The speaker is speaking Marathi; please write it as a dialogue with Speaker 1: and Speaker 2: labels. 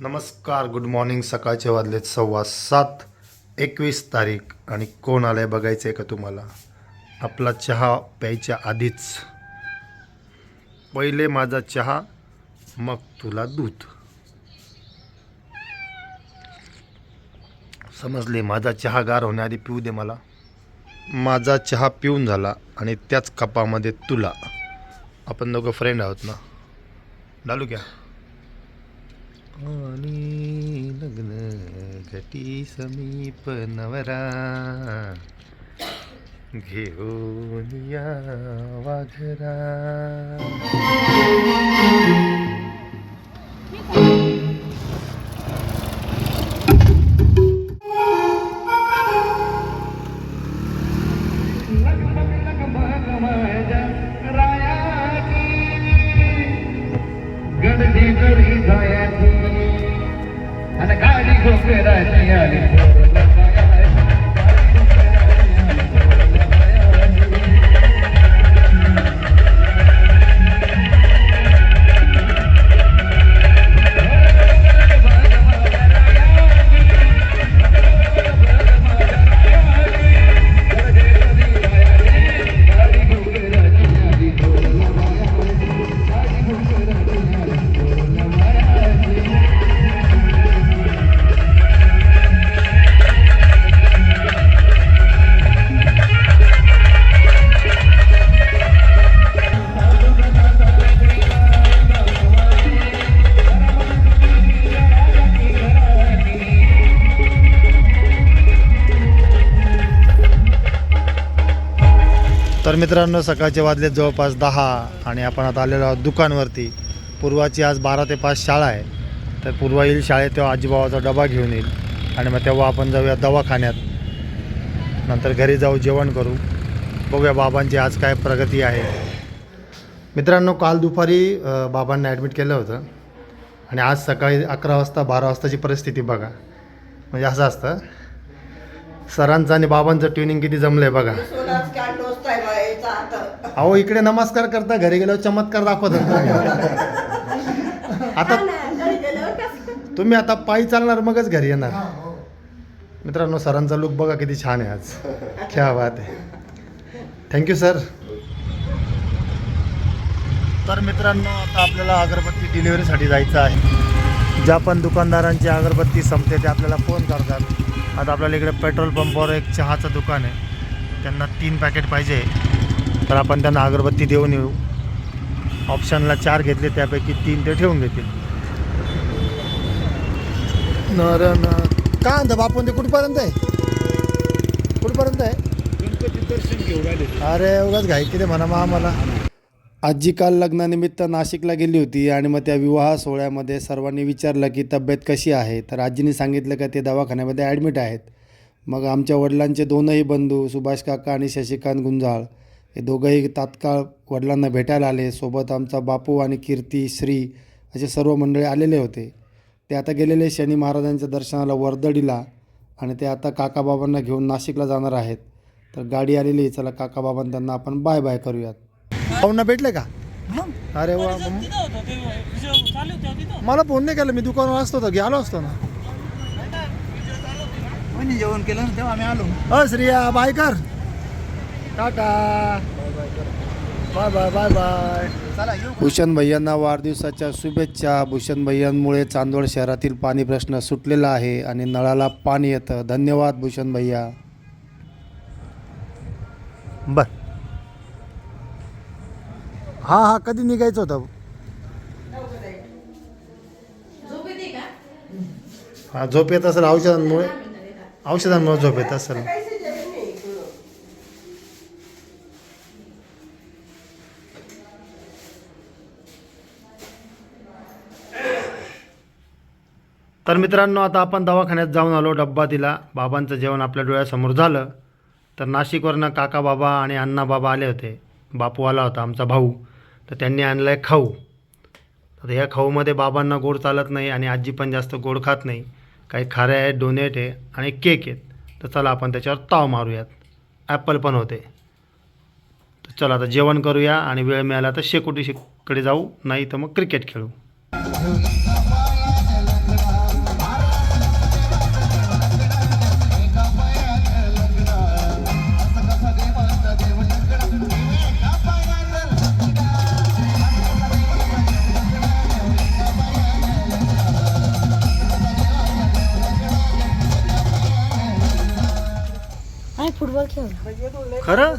Speaker 1: नमस्कार गुड मॉर्निंग सकाळचे वाजलेत सव्वा सात एकवीस तारीख आणि कोण आलं आहे बघायचं आहे का तुम्हाला? आपला चहा प्यायच्या आधीच. पहिले माझा चहा मग तुला दूध. समजले माझा चहा गार होण्याआधी पिऊ दे मला. माझा चहा पिऊन झाला आणि त्याच कपामध्ये तुला. आपण दोघं फ्रेंड आहोत ना? डालू क्या आणि लग्न घटी समीप नवरा. घेऊन या वाघरा.
Speaker 2: गाडी घोकराची आली
Speaker 1: तर मित्रांनो सकाळचे वाजले जवळपास दहा आणि आपण आता आलेलो आहोत दुकानवरती. पूर्वाची आज बारा ते पाच शाळा आहे. तर पूर्वा येईल शाळेत तेव्हा आजीबाबाचा डबा घेऊन येईल. आणि मग तेव्हा आपण जाऊया दवाखान्यात. नंतर घरी जाऊ जेवण करू. बघूया बाबांची आज काय प्रगती आहे. मित्रांनो काल दुपारी बाबांना ॲडमिट केलं होतं. आणि आज सकाळी अकरा वाजता बारा वाजताची परिस्थिती बघा. म्हणजे असं असतं. सरांचं आणि बाबांचं ट्युनिंग किती जमलं आहे बघा. अहो इकडे नमस्कार करता घरी गेल्यावर चमत्कार दाखवत आता तुम्ही आता पायी चालणार मगच घरी येणार. मित्रांनो सरांचा लुक बघा किती छान आहे आज. क्या बात आहे. थँक्यू सर तर मित्रांनो आता आपल्याला अगरबत्ती डिलिव्हरीसाठी जायचं आहे. ज्या पण दुकानदारांची अगरबत्ती संपते ते आपल्याला फोन करतात. आता आपल्याला इकडे पेट्रोल पंपावर एक चहाचं दुकान आहे. त्यांना तीन पॅकेट पाहिजे. तर आपण त्यांना अगरबत्ती देऊन येऊ. ऑप्शनला चार घेतले त्यापैकी तीन ते ठेवून घेतील नर न काय म्हणतं बापून ते कुठपर्यंत आहे? कुठपर्यंत आहे? अरे उगाच घाई किती म्हणा मग आम्हाला. आजी काल लग्नानिमित्त नाशिकला गेली होती आणि मग त्या विवाह सोहळ्यामध्ये सर्वांनी विचारलं की तब्येत कशी आहे? तर आजीने सांगितलं का ते दवाखान्यामध्ये ॲडमिट आहेत. मग आमच्या वडिलांचे दोनही बंधू सुभाष काका आणि शशिकांत गुंजाळ हे दोघंही तात्काळ वडिलांना भेटायला आले. सोबत आमचा बापू आणि कीर्ती श्री असे सर्व मंडळी आलेले होते. ते आता गेलेले शनी महाराजांच्या दर्शनाला वर्दडीला आणि ते आता काकाबाबांना घेऊन नाशिकला जाणार आहेत. तर गाडी आलेली. चला काकाबाबांना त्यांना आपण बाय बाय करूयात. पाहुणा भेटले का? अरे वा मग- मला फोन नाही केला मी दुकानावर असतो तर गेलो असतो ना.
Speaker 2: कोणी जेवण केलं तेव्हा आम्ही आलो.
Speaker 1: अ श्रिया बाय कर. Tata. Bye bye bye bye Bhushan भैयांना वाढदिवसाच्या शुभेच्छा. भूषण भैयांमुळे चांदवड शहरातील पाणी प्रश्न सुटलेला आहे आणि नळाला पाणी येतं. धन्यवाद भूषण भैया. बर. हा हा कधी निघायचं होतं? हा झोप येत असेल औषधांमुळे? औषधांमुळे झोप येत असेल. तर मित्रांनो आता आपण दवाखान्यात जाऊन आलो. डब्बा दिला. बाबांचं जेवण आपल्या डोळ्यासमोर झालं. तर नाशिकवरनं काका बाबा आणि अण्णा बाबा आले होते. बापू आला होता आमचा भाऊ. तर त्यांनी आणला आहे खाऊ. तर ह्या खाऊमध्ये बाबांना गोड चालत नाही आणि आजी पण जास्त गोड खात नाही. काही खारे आहेत डोनेट आहे आणि केक आहेत. तर चला आपण त्याच्यावर ताव मारूयात. ॲपल पण होते. तर चला आता जेवण करूया आणि वेळ मिळाला तर शेकोटीकडे जाऊ नाही तर मग क्रिकेट खेळू.
Speaker 3: ठेवलं
Speaker 1: खरं?